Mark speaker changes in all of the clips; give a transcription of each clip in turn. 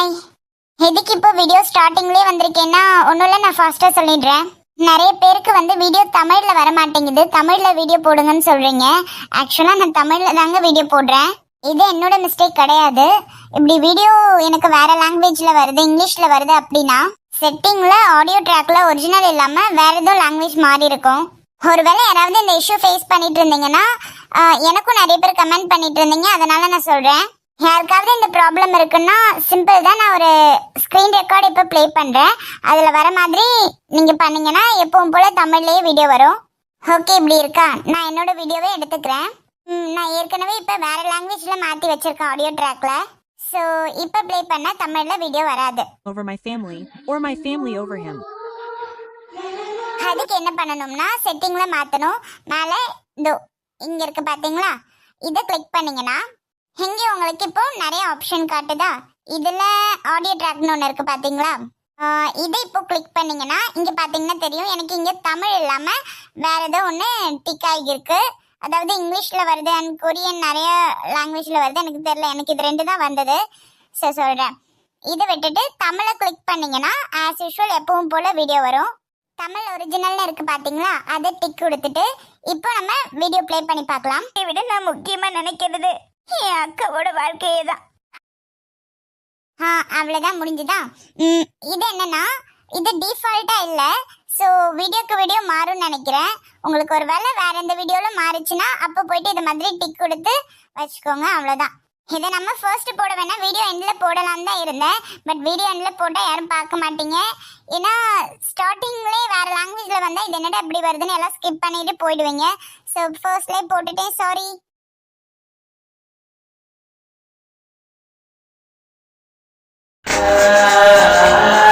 Speaker 1: Hi எதுக்கு இப்போ video ஸ்டார்டிங்லேயே வந்திருக்கேன்னா ஒன்றும் இல்லை நான் ஃபாஸ்ட்டாக சொல்லிடுறேன். நிறைய பேருக்கு வந்து வீடியோ தமிழில் வர மாட்டேங்குது தமிழில் வீடியோ போடுங்கன்னு சொல்கிறீங்க ஆக்சுவலாக நான் தமிழில் தாங்க வீடியோ போடுறேன். இது என்னோட மிஸ்டேக் கிடையாது. இப்படி வீடியோ எனக்கு வேறு லாங்குவேஜில் வருது இங்கிலீஷில் வருது அப்படின்னா செட்டிங்கில் ஆடியோ ட்ராக்ல ஒரிஜினல் இல்லாமல் வேறு ஏதோ லாங்குவேஜ் மாறி இருக்கும். ஒருவேளை யாராவது இந்த இஷ்யூ ஃபேஸ் பண்ணிட்டு இருந்தீங்கன்னா எனக்கும் நிறைய பேர் கமெண்ட் பண்ணிட்டு இருந்தீங்க. அதனால நான் சொல்கிறேன் யாருக்காவது இந்த ப்ராப்ளம் இருக்குன்னா சிம்பிள் தான். நான் ஒரு ஸ்க்ரீன் ரெக்கார்ட் இப்போ ப்ளே பண்ணுறேன் அதில் வர மாதிரி நீங்கள் பண்ணீங்கன்னா எப்பவும் போல் தமிழ்லேயே வீடியோ வரும். ஓகே இப்படி இருக்கா? நான் என்னோட வீடியோவே எடுத்துக்கிறேன். ம், நான் ஏற்கனவே இப்போ வேற லாங்குவேஜில் மாற்றி வச்சிருக்கேன் ஆடியோ ட்ராக்ல ஸோ இப்போ ப்ளே பண்ணால் தமிழில் வீடியோ வராது.
Speaker 2: Over my family, or my family over him.
Speaker 1: அதுக்கு என்ன பண்ணணும்னா செட்டிங்ல மாத்தணும். மேலே இதோ இங்க இருக்கு பாத்தீங்களா? இதை கிளிக் பண்ணீங்கன்னா இங்கே உங்களுக்கு இப்போ நிறைய ஆப்ஷன் காட்டுதா? இதுல ஆடியோ ட்ராக்னு ஒன்று இருக்கு பாத்தீங்களா? இதை இப்போ கிளிக் பண்ணீங்கன்னா இங்கே பார்த்தீங்கன்னா தெரியும். எனக்கு இங்கே தமிழ் இல்லாமல் வேறு ஏதோ ஒன்று டிக் ஆகியிருக்கு. அதாவது இங்கிலீஷில் வருது அண்ட் கொரியன் நிறைய லாங்குவேஜில் வருது. எனக்கு தெரியல. எனக்கு இது ரெண்டு தான் வந்தது. ஸோ சொல்கிறேன் இதை விட்டுட்டு தமிழை கிளிக் பண்ணிங்கன்னா ஆஸ் யூஷுவல் எப்பவும் போல் வீடியோ வரும். தமிழ் ஒரிஜினல்னு இருக்குது பார்த்தீங்களா அதை டிக் கொடுத்துட்டு இப்போ நம்ம வீடியோ ப்ளே பண்ணி பார்க்கலாம். இதை விட நான் முக்கியமாக நினைக்கிறது என் அக்காவோட வாழ்க்கையே தான் ஆ அவ்வளோதான் முடிஞ்சுதா? இது என்னன்னா இது டிஃபால்ட்டாக இல்லை. ஸோ வீடியோக்கு வீடியோ மாறும்னு நினைக்கிறேன். உங்களுக்கு ஒரு வேளை வேற எந்த வீடியோவில் மாறுச்சுன்னா அப்போ போயிட்டு இது மாதிரி டிக் கொடுத்து வச்சுக்கோங்க அவ்வளோதான் இதை நம்ம ஃபர்ஸ்ட் போட வேணா வீடியோ எண்டில் போடலாம் தான் இருந்தேன். பட் வீடியோ எண்டில் போட்டால் யாரும் பார்க்க மாட்டீங்க. ஏன்னா ஸ்டார்டிங்லேயே வேறு லாங்குவேஜில் வந்தால் இது என்னடா இப்படி வருதுன்னு எல்லாம் ஸ்கிப் பண்ணிட்டு போயிடுவீங்க. ஸோ ஃபர்ஸ்ட்லேயே போட்டுட்டேன். சாரி
Speaker 3: வெளியே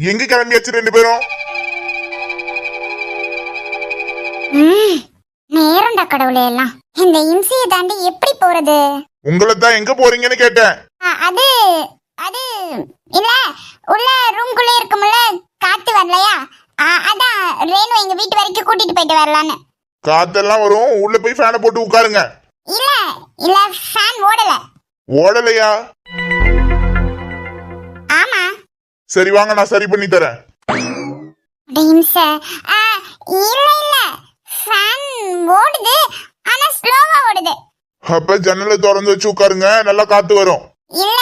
Speaker 3: எங்க கிளம்பியாச்சு ரெண்டு பேரும்?
Speaker 1: நேரம்டா கடவுளே எல்லாம். இந்த இம்சியை தாண்டி எப்படி போறது?
Speaker 3: உங்களை தான் எங்க போறீங்கன்னு கேட்டேன்.
Speaker 1: அது அது இல்ல உள்ள ரூம்குள்ளே இருக்கும்ல காத்து வரலையா? ஆ, அதான் ரேணு எங்க வீட்டு வரைக்கும் கூட்டிட்டு போயிட்டு வரலான்னு.
Speaker 3: காத்தெல்லாம் வரும் உள்ள போய் ஃபேனை போட்டு உட்காருங்க.
Speaker 1: இல்ல இல்ல ஃபேன் ஓடல.
Speaker 3: ஓடலையா? சரி வாங்க நான் சரி பண்ணி தரேன்.
Speaker 1: டீம்ஸ் இல்ல இல்ல. ஃபேன் ஓடுது ஆனா ஸ்லோவா ஓடுது.
Speaker 3: அப்ப ஜன்னலை திறந்து வச்சு உட்காருங்க நல்லா காத்து வரும்.
Speaker 1: இல்ல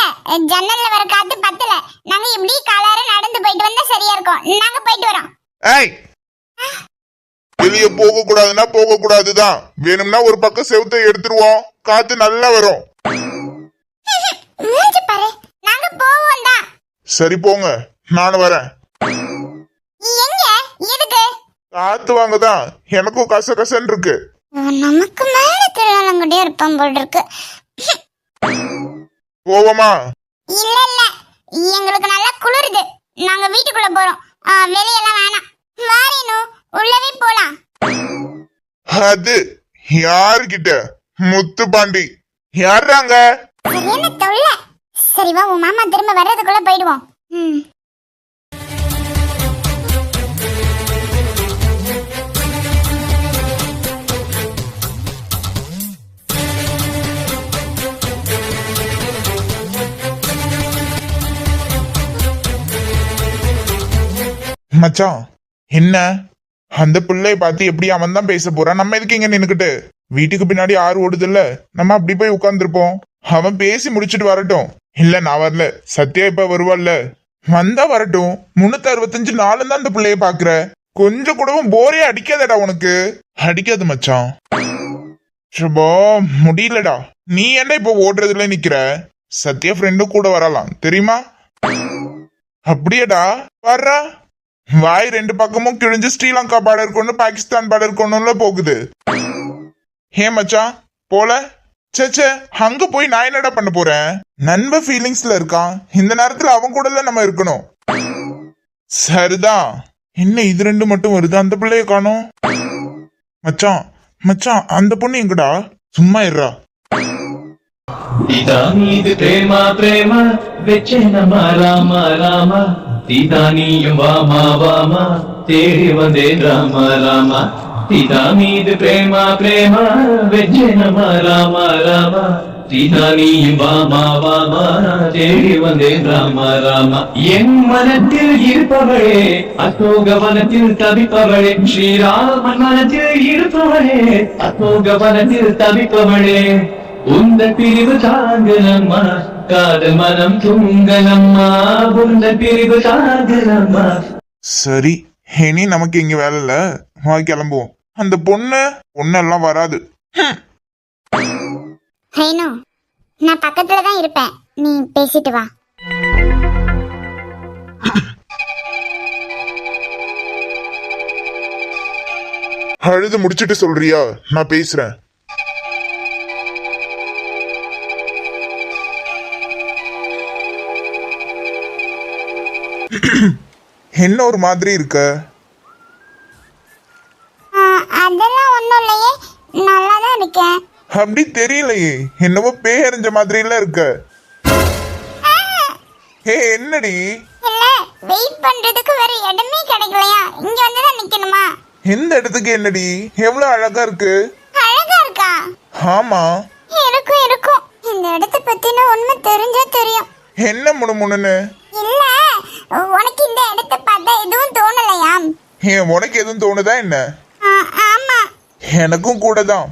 Speaker 1: ஜன்னல்ல வர காத்து பத்தல. நாங்க இப்படி காலார நடந்து போயிட்டு வந்தா சரியா இருக்கும்? நாங்க போயிட்டு வரோம்.
Speaker 3: ஏய்! வெளியே போக கூடாதுன்னா போக கூடாதுதான் வேணும்னா ஒரு பக்கம் செவுத்தை எடுத்துருவோம். காத்து நல்லா வரும்
Speaker 1: மூஞ்சி பாரு நாங்க போவோம் தான்
Speaker 3: சரி போங்க நானும் வரேன்.
Speaker 1: எங்க? எதுக்கு?
Speaker 3: காத்து வாங்கதான் எனக்கும் கச கசன்னு இருக்கு
Speaker 1: நமக்கு மேல திருவாலங்குடியே இருப்பான் போல் இருக்கு
Speaker 3: போவோமா?
Speaker 1: இல்ல இல்ல எங்களுக்கு நல்லா குளிருது. நாங்க வீட்டுக்குள்ள போறோம். ஆ, வெளியெல்லாம் வேணாம். வாரேனு உள்ளவே போலாம்.
Speaker 3: அது யாருகிட்ட முத்து பாண்டி யாருறாங்க
Speaker 1: சரியான தொல்லை? சரி வா உன் மாமா திரும்ப வர்றதுக்குள்ள போயிடுவோம். ம்.
Speaker 3: மச்சான் என்ன? அந்த பிள்ளைய பார்த்து எப்படி அவன் தான் பேச போறான் நம்ம எதுக்கு இங்க நின்னுக்கிட்டு? வீட்டுக்கு பின்னாடி ஆறு ஓடுது இல்ல நம்ம அப்படி போய் உட்கார்ந்துருப்போம். அவன் பேசி முடிச்சிட்டு வரட்டும். இல்ல நான் வரல. சத்யா இப்ப வருவாள்ல. வந்தா வரட்டும். முன்னூத்தி அறுபத்தஞ்சு நாளும் தான் அந்த பிள்ளைய பாக்குற கொஞ்சம் கூடவும் போரே அடிக்காதடா உனக்கு. அடிக்காது மச்சான். சுபோ முடியலடா. நீ என்ன இப்ப ஓடுறதுல நிக்கிற? சத்யா ஃப்ரெண்டும் கூட வரலாம். தெரியுமா? அப்படியேடா. வர்றா. வாய் ரெண்டு பக்கமும் கிழிஞ்சு ஸ்ரீலங்கா பார்டர் கொண்டு பாகிஸ்தான் பார்டர் கொண்டுல போகுது. ஹே மச்சான்? போல? சேச்சே அங்க போய் நான் என்னடா பண்ண போறேன்? நண்ப ஃபீலிங்ஸ்ல இருக்கான். இந்த நேரத்துல அவன் கூட நம்ம இருக்கணும். சரிதான் என்ன இது ரெண்டு மட்டும் வருது? அந்த பிள்ளைய காணோம். மச்சான் மச்சான் அந்த பொண்ணு எங்கடா? சும்மா
Speaker 4: இருறா இது பிரேமா பிரேமா வெச்சேனமா ராமா ராமா தீதானியும் வாமா வாமா தேடி வந்தேன் ராமா ராமா. இதா மீது பிரேம பிரேம வெச்சனம ராம ராம இதா நீயும் வாமா வாமா தேடி வந்தேன் ராமா ராமா என் மனத்தில் இருப்பவளே அசோக வனத்தில் தவிப்பவளே ஸ்ரீராமன் மனத்தில் இருப்பவளே அசோக வனத்தில் தவிப்பவளே உந்த பிரிவு தாங்கலம்மா காதல் மனம் தூங்கலம்மா உந்த பிரிவு தாங்கலம்மா
Speaker 3: சரி இனி நமக்கு இங்க வேலை இல்ல. வா கிளம்புவோம். அந்த பொண்ணு பொண்ணெல்லாம் வராது.
Speaker 1: ரேணு நான் பக்கத்துல தான் இருப்பேன். நீ பேசிட்டு வா.
Speaker 3: அழுது முடிச்சிட்டு சொல்றியா? நான் பேசுறேன். என்ன ஒரு மாதிரி இருக்க? அப்படி தெரியலையே. என்னவோ பேயறிஞ்ச மாதிரி எல்லாம் இருக்க ஹே என்னடி?
Speaker 1: இல்ல வெயிட் பண்றதுக்கு வேற இடமே கிடைக்கலையா? இங்க வந்து தான் நிக்கணுமா?
Speaker 3: எந்த இடத்துக்கு என்னடி? எவ்வளவு அழகா இருக்கு.
Speaker 1: அழகா இருக்கா?
Speaker 3: ஆமா.
Speaker 1: இருக்கும் இருக்கும் இந்த இடத்த பத்தின உண்மை தெரிஞ்சா தெரியும்.
Speaker 3: என்ன முணுமுணுன்னு?
Speaker 1: இல்ல உனக்கு இந்த இடத்த பார்த்தா எதுவும் தோணலையா
Speaker 3: ஏன் உனக்கு எதுவும் தோணுதா என்ன?
Speaker 1: ஆமா.
Speaker 3: எனக்கும் கூட தான்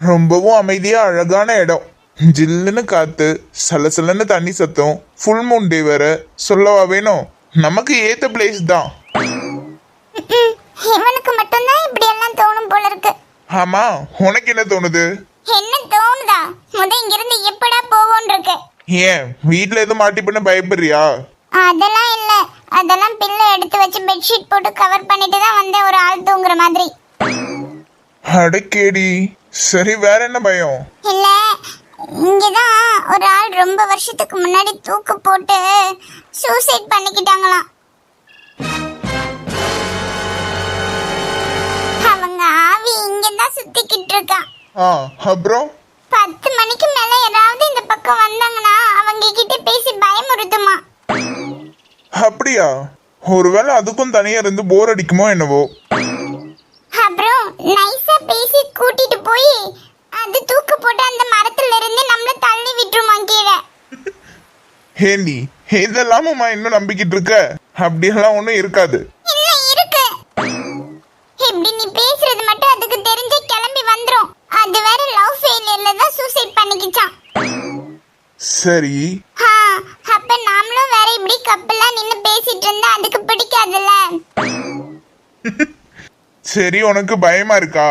Speaker 3: ரொம்பவும் அமைதியா அழகான இடம். ஜில்லுன்னு காத்து சலசலன்னு தண்ணி சத்தம் ஃபுல் மூன் டே வேற. சொல்லவா வேணும்? நமக்கு ஏத்த பிளேஸ் தான்.
Speaker 1: இவனுக்கு மட்டும்தான் இப்படி எல்லாம் தோணும் போல இருக்கு.
Speaker 3: ஆமா உனக்கு என்ன தோணுது?
Speaker 1: என்ன தோணுதா? முத இங்கிருந்து எப்படா போவோன்னு இருக்கு.
Speaker 3: ஏன் வீட்ல எதுவும் மாட்டிப்புன்னு பயப்படுறியா?
Speaker 1: அதெல்லாம் இல்ல. அதெல்லாம் பிள்ளை எடுத்து வச்சு பெட்ஷீட் போட்டு கவர் பண்ணிட்டு தான் வந்தேன். ஒரு ஆள் தூங்குற மாதிரி.
Speaker 3: அடக்கேடி. சரி வேற என்ன பயம்?
Speaker 1: இல்ல இங்கதான் ஒரு ஆள் ரொம்ப வருஷத்துக்கு முன்னாடி தூக்கு போட்டு சூசைட் பண்ணிக்கிட்டாங்களாம். அவங்க ஆவி இங்கதான் சுத்திக்கிட்டு இருக்கான்.
Speaker 3: ஆ அப்புறம்?
Speaker 1: பத்து மணிக்கு மேல யாராவது இந்த பக்கம் வந்தாங்கன்னா அவங்க கிட்ட பேசி பயமுறுத்துமா?
Speaker 3: அப்படியா? ஒருவேளை அதுக்கும் தனியா இருந்து போர் அடிக்குமோ என்னவோ?
Speaker 1: அப்புறம் நைஸா பேசி கூட்டிட்டு போய் அது தூக்கு போட்டு அந்த மரத்துல இருந்து நம்மள தள்ளி விட்டுருமா கீழே.
Speaker 3: ஹேண்டி இதெல்லாமும்மா இன்னும் நம்பிக்கிட்டு இருக்க? அப்படியெல்லாம் ஒன்றும் இருக்காது.
Speaker 1: இல்ல இருக்கு. இப்படி நீ பேசுறது மட்டும் அதுக்கு தெரிஞ்சே கிளம்பி வந்துரும். அது வேற லவ் ஃபெயிலியர்ல தான் சூசைட் பண்ணிக்கிச்சான்
Speaker 3: சரி.
Speaker 1: ஆ, அப்ப நாமளும் வேற இப்படி கப்பலா நின்னு பேசிட்டு இருந்தா அதுக்கு பிடிக்காதுல்ல.
Speaker 3: சரி உனக்கு பயமா இருக்கா?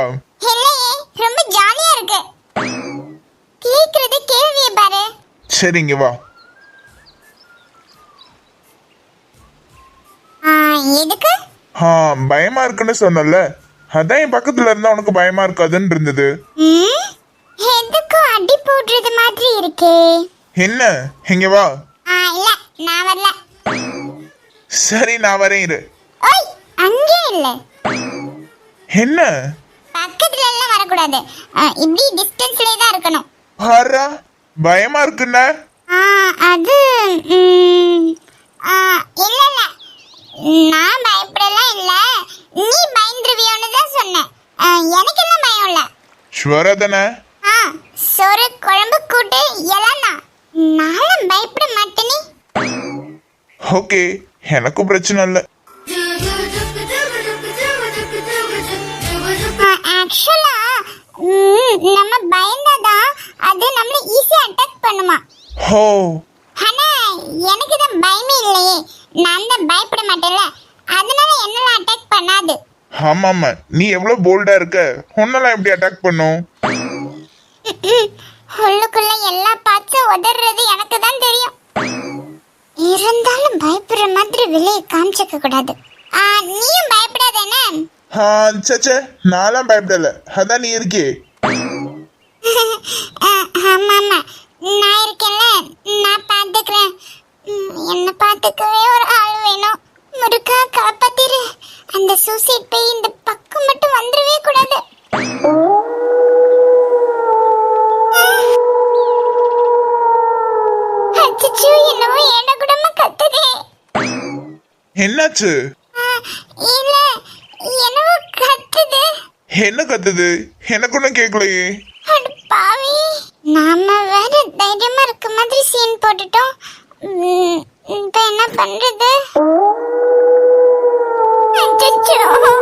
Speaker 1: ரொம்ப ஜாலியா இருக்கு. கேக்குறது கேள்வியை பாரு.
Speaker 3: சரி இங்க வா.
Speaker 1: எதுக்கு?
Speaker 3: ஆ பயமா இருக்குன்னு சொன்னல அதான் என் பக்கத்துல இருந்தா உனக்கு பயமா இருக்காதுன்னு இருந்தது.
Speaker 1: ம், எதுக்கும் அடி போடுறது மாதிரி இருக்கே?
Speaker 3: என்ன? இங்க வா.
Speaker 1: ஆ இல்ல நான் வரல.
Speaker 3: சரி நான் வரேன் இரு.
Speaker 1: அங்கே இல்ல.
Speaker 3: என்ன?
Speaker 1: பக்கத்துல எல்லாம் வரக்கூடாது இப்படி டிஸ்டன்ஸ்லயே தான் இருக்கணும்.
Speaker 3: பாரா பயமா இருக்குன்ன
Speaker 1: ஆ, அது இல்ல இல்ல. நான் பயப்படலாம் இல்ல. நீ பயந்துருவியோன்னு தான் சொன்னேன். எனக்கு என்ன பயம் இல்ல.
Speaker 3: ஷுவரா தானே
Speaker 1: சோறு குழம்பு கூட்டு எல்லாம் நானும் பயப்பட மாட்டேனே.
Speaker 3: ஓகே எனக்கும் பிரச்சனை இல்லை.
Speaker 1: ஆக்சுவலா நம்ம பயந்தாதான் அது நம்மள ஈஸியா அட்டாக் பண்ணுமா?
Speaker 3: ஹோ.
Speaker 1: ஆனா எனக்கு தான் பயமே இல்லையே. நான் தான் பயப்பட மாட்டேன்ல. அதனால என்னால அட்டாக் பண்ணாது?
Speaker 3: ஆமா ஆமா நீ எவ்வளவு போல்டா இருக்க? உன்னெல்லாம் எப்படி அட்டாக் பண்ணும்?
Speaker 1: உள்ளுக்குள்ள எல்லா பார்ட்ஸும் உதறது எனக்கு தான் தெரியும். இருந்தாலும் பயப்படுற மாதிரி வெளியே காமிச்சிக்க கூடாது. நீயும் பயப்படாத என்ன
Speaker 3: ஆ சச்சே நான்லாம் பயப்படல. அதான் நீ இருக்கே.
Speaker 1: ஆ, ஆமா ஆமா நான் இருக்கேன்ல. நான் பார்த்துக்கிறேன். என்ன பார்த்துக்கவே ஒரு ஆள் வேணும். முருகா காப்பாத்திரு. அந்த சூசைட் போய் இந்த பக்கம் மட்டும் வந்துடவே கூடாது. அச்சச்சோ, என்னவோ ஏடகுடமா கத்துதே.
Speaker 3: என்னாச்சு?
Speaker 1: இல்ல கத்துது
Speaker 3: என்ன கத்துது? எனக்கு ஒன்றும் கேட்கலையே
Speaker 1: பாவி. நாம வேற தைரியமா இருக்க மாதிரி சீன் போட்டுட்டோம். இப்ப என்ன பண்றது?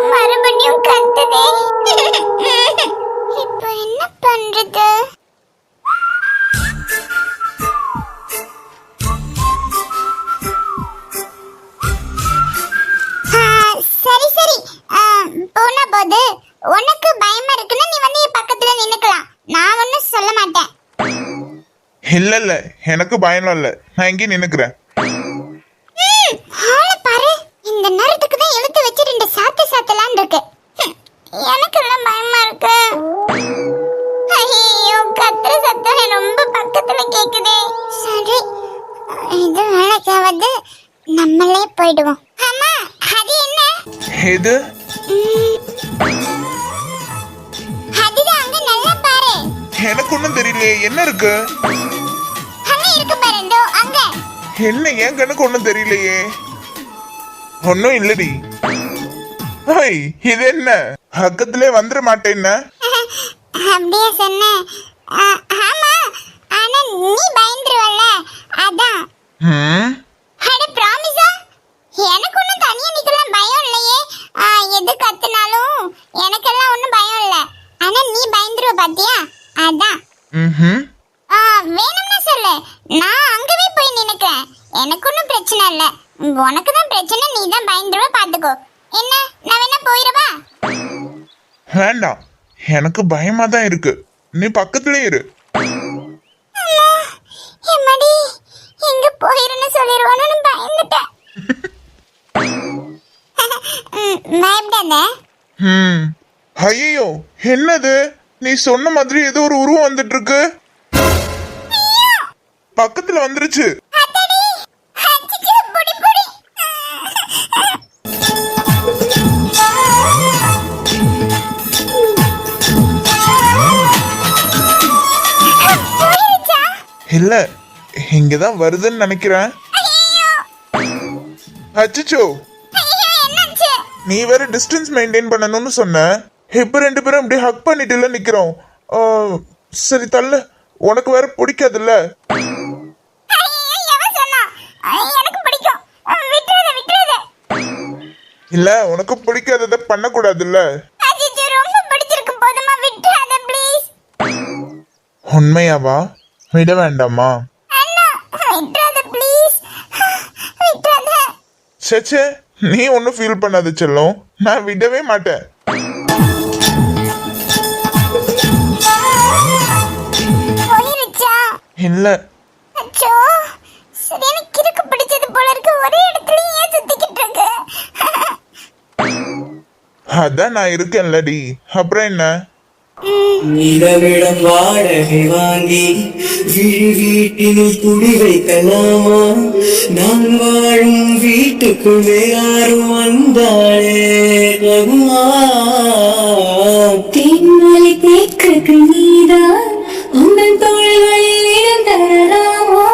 Speaker 1: மறுபடியும் கத்துதே. இப்ப என்ன பண்றது? சரி சரி. போனா போது உனக்கு பயமா இருக்குன்னா நீ வந்து என் பக்கத்துல நின்னுக்கலாம். நான் ஒன்னும் சொல்ல மாட்டேன்.
Speaker 3: இல்ல இல்ல எனக்கு பயம் இல்ல. நான் எங்கேயும் நின்னுக்கிறேன்.
Speaker 1: ஆளை பாரு. இந்த நேரத்துக்கு தான் இழுத்து வச்சு ரெண்டு சாத்து சாத்தலான் இருக்கு. எனக்கு எல்லாம் பயமா இருக்கு? ஐயோ கத்துற சத்தம் ரொம்ப பக்கத்துல கேக்குதே. சரி இது வேலைக்காவது நம்மளே போயிடுவோம். ஆமா அது என்ன?
Speaker 3: எது
Speaker 1: ம், அதுதான் அங்க நல்லா பாரு.
Speaker 3: எனக்கு ஒன்றும் தெரியலையே என்ன இருக்கு?
Speaker 1: அங்க இருக்கு அங்க.
Speaker 3: என்ன என் கணக்கு தெரியலையே? ஒன்றும் இல்லடி. ஹாய் இது என்ன? பக்கத்திலே வந்துட மாட்டேன்னா
Speaker 1: அப்படியே சொன்னேன் ஆ, ஆமா ஆனா நீ பயந்துருவல்ல அதான்.
Speaker 3: ம்?
Speaker 1: அட ப்ராமிஸா எனக்கு ஒன்றும் தனியா நிக்கலாம் பயம் இல்லையே. எது கத்துனாலும் எனக்கெல்லாம் ஒன்றும் பயம் இல்லை. ஆனா நீ பயந்துருவ பாத்தியா? அதான். வேணும்னா சொல்லு. நான் அங்கவே போய் நினைக்கிறேன் எனக்கு ஒன்றும் பிரச்சனை இல்லை. உனக்கு தான் பிரச்சனை நீ தான் பயந்துருவ பார்த்துக்கோ என்ன? நான் வேணா போயிடவா
Speaker 3: வேண்டாம் எனக்கு பயமா தான் இருக்கு. நீ பக்கத்திலே இரு.
Speaker 1: எம்மாடி? எங்க போயிருன்னு சொல்லிடுவானு பயந்துட்டேன்.
Speaker 3: ஐயோ என்னது? நீ சொன்ன மாதிரி ஏதோ ஒரு உருவம் வந்துட்டு இருக்கு பக்கத்துல வந்துருச்சு. இல்ல இங்கதான் வருதுன்னு நினைக்கிறேன்.
Speaker 1: அச்சோ
Speaker 3: நீ வேற டிஸ்டன்ஸ் மெயின்டைன் பண்ணணும்னு சொன்ன. இப்ப ரெண்டு பேரும் அப்படியே ஹக் பண்ணிட்டுல நிக்கிறோம். சரி தள்ள. உனக்கு வேற பிடிக்காதுல்ல? இல்ல உனக்கு பிடிக்காததை பண்ணக்கூடாதுல்ல?
Speaker 1: கூடாதுல்ல
Speaker 3: உண்மையாவா? விட வேண்டாமா? சேச்சே நீ ஒன்றும் ஃபீல் பண்ணாத செல்லம். நான் விடவே மாட்டேன். இல்ல.
Speaker 1: அச்சோ சரி எனக்கு கிறுக்கு பிடிச்சது போல இருக்கு. ஒரே இடத்துலயே சுத்திக்கிட்டு இருக்கு?
Speaker 3: அதான் நான் இருக்கேன்லடி அப்புறம் என்ன?
Speaker 5: இடமிடம் வாடகை வாங்கி விழி வீட்டினுள் குடி வைக்கலாமா நான் வாழும் வீட்டுக்குள்ளே யாரும் வந்தாலே தகுமா
Speaker 6: தேன்மலை தேக்கக்கு நீதான் உங்கள் தோள்களில் இடம் தரலாமா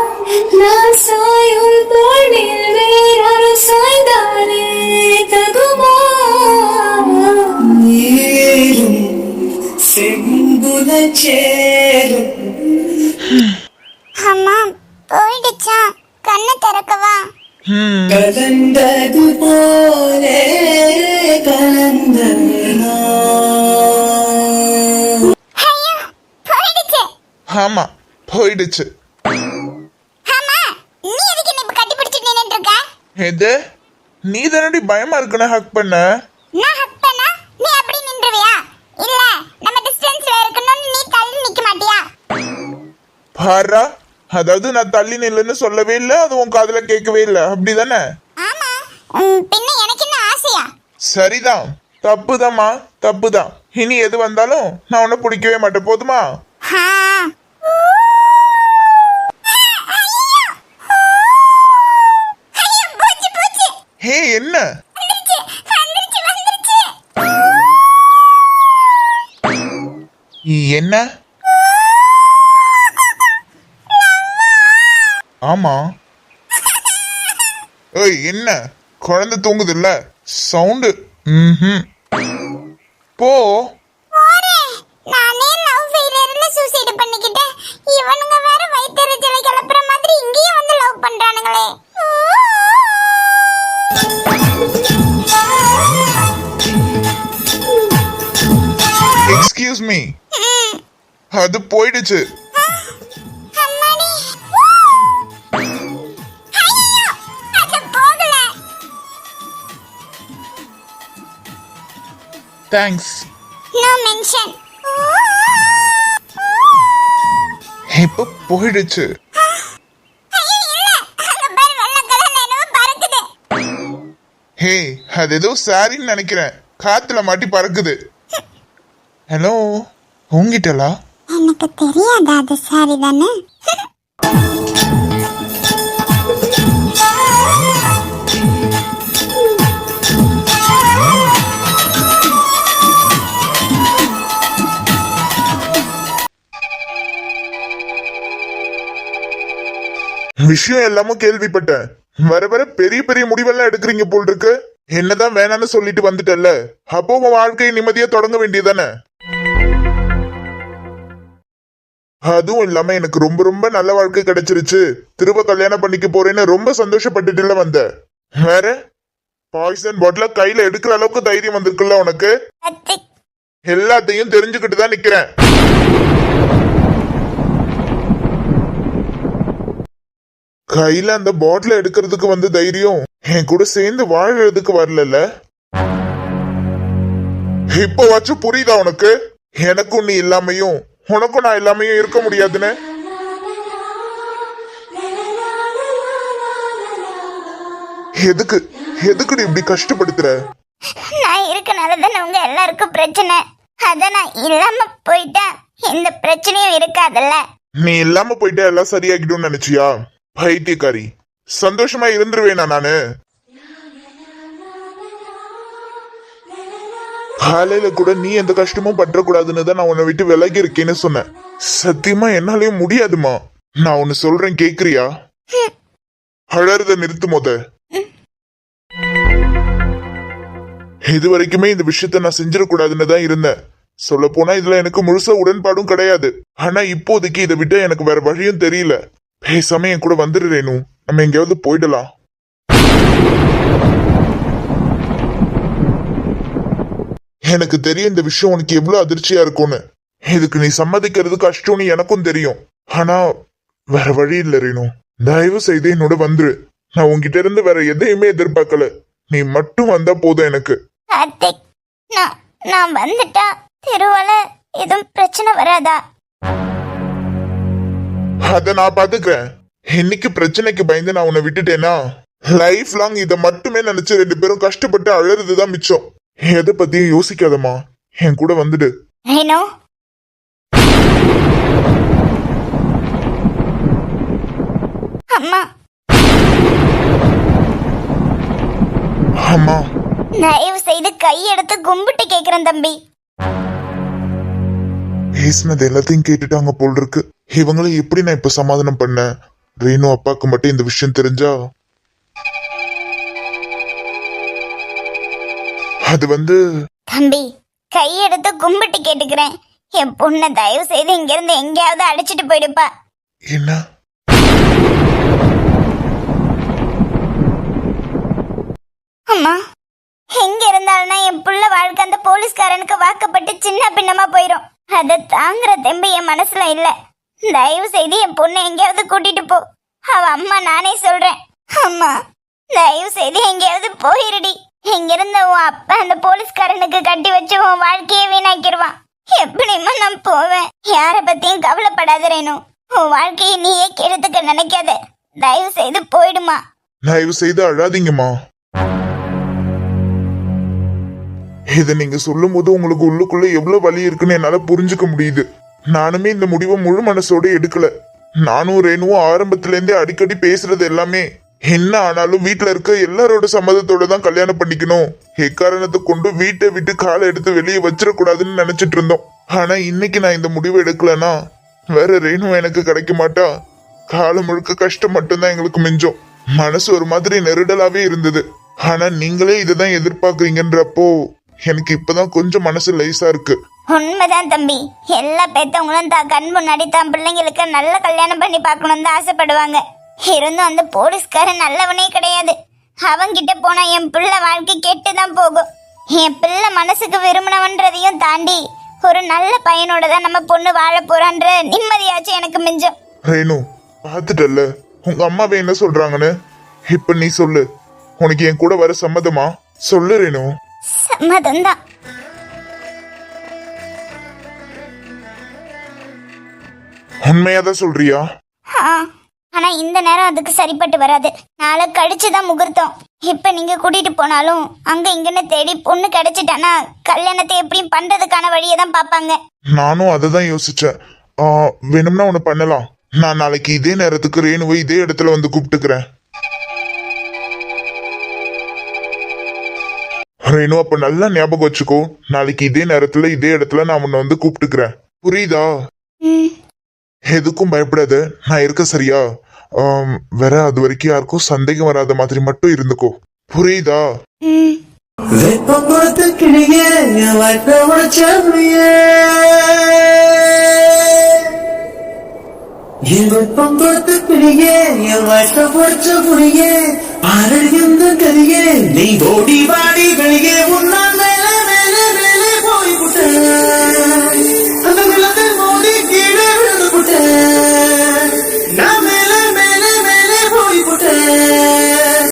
Speaker 6: நான் சாயும் தோள் மேல் வேறொரு சாய்ந்தாலே தகுமா?
Speaker 5: நீரும்
Speaker 1: போயிடுச்சா கண்ணை திறக்கவா?
Speaker 5: கலந்தது போலே கலந்தது
Speaker 3: ஆமா போயிடுச்சு. எது? நீ தானடி பயமா இருக்குன்னு ஹக் பண்ண?
Speaker 1: நான் ஹக் பண்ணா? நீ அப்படி நின்றுவியா? இல்ல நம்ம டிஸ்டன்ஸ்ல இருக்கணும்னு நீ தள்ளி நிக்க மாட்டியா?
Speaker 3: பாரா அதாவது நான் தள்ளி நில்லுன்னு சொல்லவே இல்லை அது உன் காதுல கேட்கவே இல்லை. அப்படிதானே?
Speaker 7: ஆமா. ம், பின்ன எனக்கு என்ன ஆசையா?
Speaker 3: சரிதான். தப்புதாம்மா. தப்புதான். இனி எது வந்தாலும் நான் உன்னை பிடிக்கவே மாட்டேன். போதுமா. ஹே என்ன. என்ன? ஆமா. ஏய் என்ன? குழந்தை தூங்குது இல்ல சவுண்டு. ம் போ. எக்ஸ்கியூஸ் மீ அது போயிடுச்சு. Thanks
Speaker 7: No mention.
Speaker 3: இப்போ போயிடுச்சு. ஹே அது ஏதோ சாரின்னு நினைக்கிறேன். காத்துல மாட்டி பறக்குது. ஹலோ உங்கிட்டலா
Speaker 7: எனக்கு தெரியாதா அது சாரி தானே?
Speaker 3: விஷயம் எல்லாமும் கேள்விப்பட்டேன். வர வர பெரிய பெரிய முடிவெல்லாம் எடுக்கிறீங்க போல் இருக்கு என்னதான் வேணாம்னு சொல்லிட்டு வந்துட்டல்ல. அப்போ உன் வாழ்க்கையை நிம்மதியா தொடங்க வேண்டியதானே அதுவும் இல்லாம எனக்கு ரொம்ப ரொம்ப நல்ல வாழ்க்கை கிடைச்சிருச்சு. திரும்ப கல்யாணம் பண்ணிக்க போறேன்னு ரொம்ப சந்தோஷப்பட்டுட்டுல வந்த வேற? பாய்சன் பாட்டில கையில எடுக்கிற அளவுக்கு தைரியம் வந்திருக்குல்ல உனக்கு? எல்லாத்தையும் தெரிஞ்சுக்கிட்டு தான் நிக்கிறேன். கையில அந்த பாட்டில எடுக்கிறதுக்கு வந்து தைரியம் என் கூட சேர்ந்து வாழறதுக்கு வரலல்ல. இப்ப வச்சு புரியுதா உனக்கு? எனக்கும் நீ இல்லாமையும் உனக்கும் நான் இல்லாமையும் இருக்க முடியாதுன்னு? எதுக்கு எதுக்குடி இப்படி கஷ்டப்படுத்துற?
Speaker 7: நான் இருக்கனால தானே உங்க எல்லாருக்கும் பிரச்சனை. அத நான் இல்லாம போயிட்டா எந்த பிரச்சனையும் இருக்காதுல்ல.
Speaker 3: நீ இல்லாம போயிட்டா எல்லாம் சரியாகிடும்னு நினைச்சியா? பைத்தியக்காரி. சந்தோஷமா இருந்துருவேனா நானு? காலையில கூட நீ எந்த கஷ்டமும் பற்றக்கூடாதுன்னு தான் நான் உன்னை விட்டு விலகி இருக்கேன்னு சொன்னேன். சத்தியமா என்னாலயும் முடியாதுமா. நான் ஒன்னு சொல்றேன் கேக்குறியா? அழறத நிறுத்து மோத. இது வரைக்குமே இந்த விஷயத்த நான் செஞ்சிடக்கூடாதுன்னு தான் இருந்தேன். சொல்ல போனா இதுல எனக்கு முழுசா உடன்பாடும் கிடையாது. ஆனா இப்போதைக்கு இதை விட்டு எனக்கு வேற வழியும் தெரியல. பேசாம என் கூட வந்துடு ரேணு. நம்ம எங்கேயாவது போயிடலாம். எனக்கு தெரியும் இந்த விஷயம் உனக்கு எவ்வளவு அதிர்ச்சியா இருக்கும்னு. இதுக்கு நீ சம்மதிக்கிறது கஷ்டம்னு எனக்கும் தெரியும். ஆனா வேற வழி இல்ல ரேணு. தயவு செய்து என்னோட வந்துரு. நான் உன்கிட்ட இருந்து வேற எதையுமே எதிர்பார்க்கல. நீ மட்டும் வந்தா போதும் எனக்கு.
Speaker 7: நான் வந்துட்டா தெருவால எதுவும் பிரச்சனை வராதா?
Speaker 3: அத நான் பாத்துக்கிறேன். இன்னைக்கு பிரச்சனைக்கு பயந்து நான் உன்னை விட்டுட்டேனா? லைஃப் லாங் இத மட்டுமே நினைச்சு ரெண்டு பேரும் கஷ்டப்பட்டு அழறதுதான் மிச்சம். எதை பத்தியும் யோசிக்காதம்மா. என் கூட வந்துடு.
Speaker 7: ரேணு அம்மா.
Speaker 3: அம்மா.
Speaker 7: தயவு செய்து கையெடுத்து கும்பிட்டு கேக்குறேன் தம்பி.
Speaker 3: பேசினது எல்லாத்தையும் கேட்டுட்டாங்க போல் இருக்கு. இவங்களை எப்படி நான் இப்ப சமாதானம் பண்ணேன் ரேணு அப்பாக்கு மட்டும் இந்த விஷயம் தெரிஞ்சா? அது வந்து
Speaker 7: தம்பி கையெடுத்து கும்பிட்டு கேட்டுக்கிறேன். என் பொண்ணை தயவு செய்து இங்க இருந்து எங்கேயாவது அடிச்சிட்டு போயிடுப்பா.
Speaker 3: என்ன?
Speaker 7: அம்மா எங்க இருந்தாலும்னா என் புள்ள வாழ்க்கை அந்த போலீஸ்காரனுக்கு வாக்கப்பட்டு சின்ன பின்னமா போயிரும். அதை தாங்குற தெம்பு என் மனசுல இல்ல. தயவு செய்து என் பொண்ணை எங்கேயாவது கூட்டிட்டு போ. அவ அம்மா நானே சொல்றேன். அம்மா தயவு செய்து எங்கேயாவது போயிருடி. இங்கிருந்த உன் அப்பா அந்த போலீஸ்காரனுக்கு கட்டி வச்சு உன் வாழ்க்கையை வீணாக்கிடுவான் எப்படியுமா நான் போவேன்? யார பத்தியும் கவலைப்படாத ரேணு. உன் வாழ்க்கையை நீயே கெடுத்துக்க நினைக்காத. தயவு செய்து போயிடுமா.
Speaker 3: தயவு செய்து அழாதீங்கம்மா. இதை நீங்க சொல்லும் போது உங்களுக்கு உள்ளுக்குள்ள எவ்வளவு வலி இருக்குன்னு என்னால புரிஞ்சுக்க முடியுது. நானுமே இந்த முடிவை முழு மனசோட எடுக்கல. நானும் ரேணுவும் ஆரம்பத்திலேருந்தே அடிக்கடி பேசுறது எல்லாமே. என்ன ஆனாலும் வீட்டில் இருக்க எல்லாரோட சம்மதத்தோட தான் கல்யாணம் பண்ணிக்கணும். எக்காரணத்தை கொண்டு வீட்டை விட்டு காலை எடுத்து வெளியே வச்சிடக்கூடாதுன்னு நினைச்சிட்டு இருந்தோம். ஆனா இன்னைக்கு நான் இந்த முடிவு எடுக்கலனா வேற ரேணு எனக்கு கிடைக்க மாட்டா. காலம் முழுக்க கஷ்டம் மட்டும்தான் எங்களுக்கு மிஞ்சும். மனசு ஒரு மாதிரி நெருடலாவே இருந்தது. ஆனா நீங்களே இதை தான் எதிர்பார்க்குறீங்கன்றப்போ எனக்கு இப்பதான் கொஞ்சம் மனசு லைஸா இருக்கு.
Speaker 7: உண்மைதான் தம்பி. எல்லா பெத்தவங்களும் தான் கண் முன்னாடி தான் பிள்ளைங்களுக்கு நல்ல கல்யாணம் பண்ணி பார்க்கணும்னு தான் ஆசைப்படுவாங்க. இருந்தும் அந்த போலீஸ்காரன் நல்லவனே கிடையாது. அவன்கிட்ட போனா என் பிள்ளை வாழ்க்கை கெட்டு தான் போகும். என் பிள்ளை மனசுக்கு விரும்பினவன்றதையும் தாண்டி ஒரு நல்ல பையனோட தான் நம்ம பொண்ணு வாழ போறான்ற நிம்மதியாச்சும் எனக்கு மிஞ்சும்.
Speaker 3: ரேணு பார்த்துட்டல்ல. உங்க அம்மாவே என்ன சொல்றாங்கன்னு? இப்ப நீ சொல்லு. உனக்கு என் கூட வர சம்மதமா? சொல்லு ரேணு.
Speaker 7: சம்மதம் தான்
Speaker 3: உண்மையாதான் சொல்றியா?
Speaker 7: ஆ, ஆனா இந்த நேரம் அதுக்கு சரிப்பட்டு வராது. நாளை கழிச்சு தான் முகூர்த்தம். இப்ப நீங்க கூட்டிட்டு போனாலும் அங்க இங்கன்னு தேடி பொண்ணு கிடைச்சிட்டானா கல்யாணத்தை எப்படியும் பண்றதுக்கான வழியை தான் பார்ப்பாங்க.
Speaker 3: நானும் அதை தான் யோசிச்சேன். ஆ, வேணும்னா ஒண்ணு பண்ணலாம். நான் நாளைக்கு இதே நேரத்துக்கு ரேணுவை இதே இடத்துல வந்து கூப்பிட்டுக்கிறேன். ரேணு அப்ப நல்லா ஞாபகம் வச்சுக்கோ. நாளைக்கு இதே நேரத்துல இதே இடத்துல நான் உன்னை வந்து கூப்பிட்டுக்கிறேன். புரியுதா?
Speaker 7: ம்,
Speaker 3: எதுக்கும் பயப்படாத நான் இருக்க சரியா? வேற அது வரைக்கும் யாருக்கும் சந்தேகம் வராத மாதிரி மட்டும் இருந்துக்கோ. புரியுதா?
Speaker 5: வெப்பம் கொடுத்த கிளியே என் வெப்பம் கொடுத்த நீ